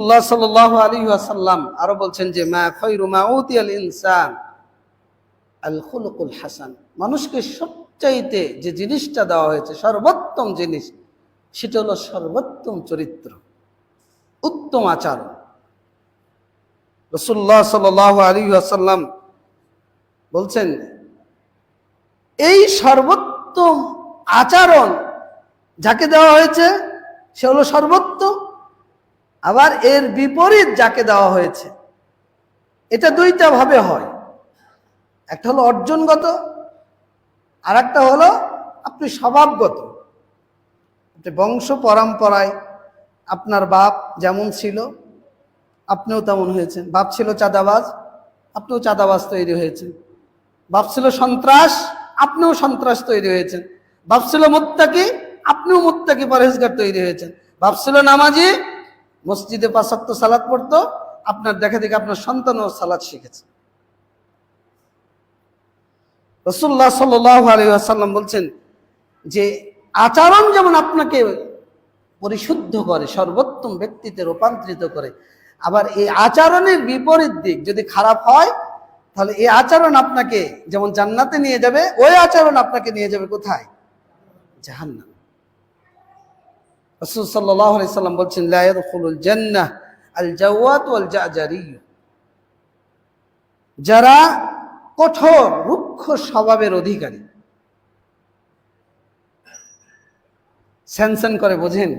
আল্লাহ সাল্লাহ আলী আসাল্লাম আরও বলছেন যে, মা খৈরু মা উতিয়াল ইনসান আল খুলুকুল হাসান। মানুষকে সবচাইতে যে জিনিসটা দেওয়া হয়েছে, সর্বোত্তম জিনিস, সেটা হলো সর্বোত্তম চরিত্র, উত্তম আচরণ। রসুল্লাহ সাল আলী আসাল্লাম বলছেন, এই সর্বোত্তম আচরণ যাকে দেওয়া হয়েছে, সে হলো সর্বোত্তম আবার এর বিপরীত যাকে দেওয়া হয়েছে, এটা দুইটা ভাবে হয়। একটা হলো অর্জনগত আর একটা হলো আপনি স্বভাবগত। আপনি বংশ পরম্পরায় আপনার বাপ যেমন ছিল, আপনিও তেমন হয়েছেন। বাপ ছিল চাঁদাবাজ, আপনিও চাঁদাবাজ তৈরি হয়েছেন। বাপ ছিল সন্ত্রাস, আপনিও সন্ত্রাস তৈরি হয়েছেন। বাপ ছিল মুত্তাকি, আপনিও মুত্তাকি পরহেজগার তৈরি হয়েছেন। বাপ ছিল নামাজি মসজিদে পাঁচাত্তর সালাদ পড়তো, আপনার দেখা দেখে আপনার সন্তানও সালাদ শিখেছে। রসুল্লাহ সাল্লাম বলছেন যে, আচরণ যেমন আপনাকে পরিশুদ্ধ করে, সর্বোত্তম ব্যক্তিতে রূপান্তরিত করে, আবার এই আচরণের বিপরীত দিক যদি খারাপ হয়, তাহলে এই আচরণ আপনাকে যেমন জান্নাতে নিয়ে যাবে, ওই আচরণ আপনাকে নিয়ে যাবে কোথায়? জাহান্নাম। রসুল সাল্লাহ সাল্লাম বলছেন লায়াদুল জান্নাহ আল জাওয়াত ওয়াল জাজারি যারা কঠোর, রুক্ষ স্বভাবের অধিকারী। স্যানস্যান করে বোঝেন,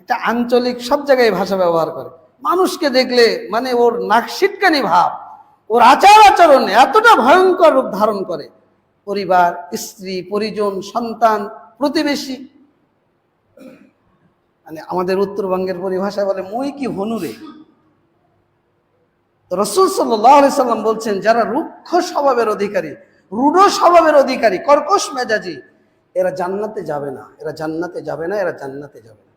একটা আঞ্চলিক সব জায়গায় ভাষা ব্যবহার করে। মানুষকে দেখলে মানে ওর নাক সিটকানি ভাব, ওর আচার আচরণ এতটা ভয়ঙ্কর রূপ ধারণ করে। পরিবার, স্ত্রী, পরিজন, সন্তান, প্রতিবেশী মানে আমাদের উত্তরবঙ্গের পরিভাষায় বলে, মই কি হনুরে রসুল সাল্লাম বলছেন, যারা রুক্ষ স্বভাবের অধিকারী, রূঢ় স্বভাবের অধিকারী, কর্কশ মেজাজি, এরা জান্নাতে যাবে না, এরা জান্নাতে যাবে না, এরা জান্নাতে যাবে না।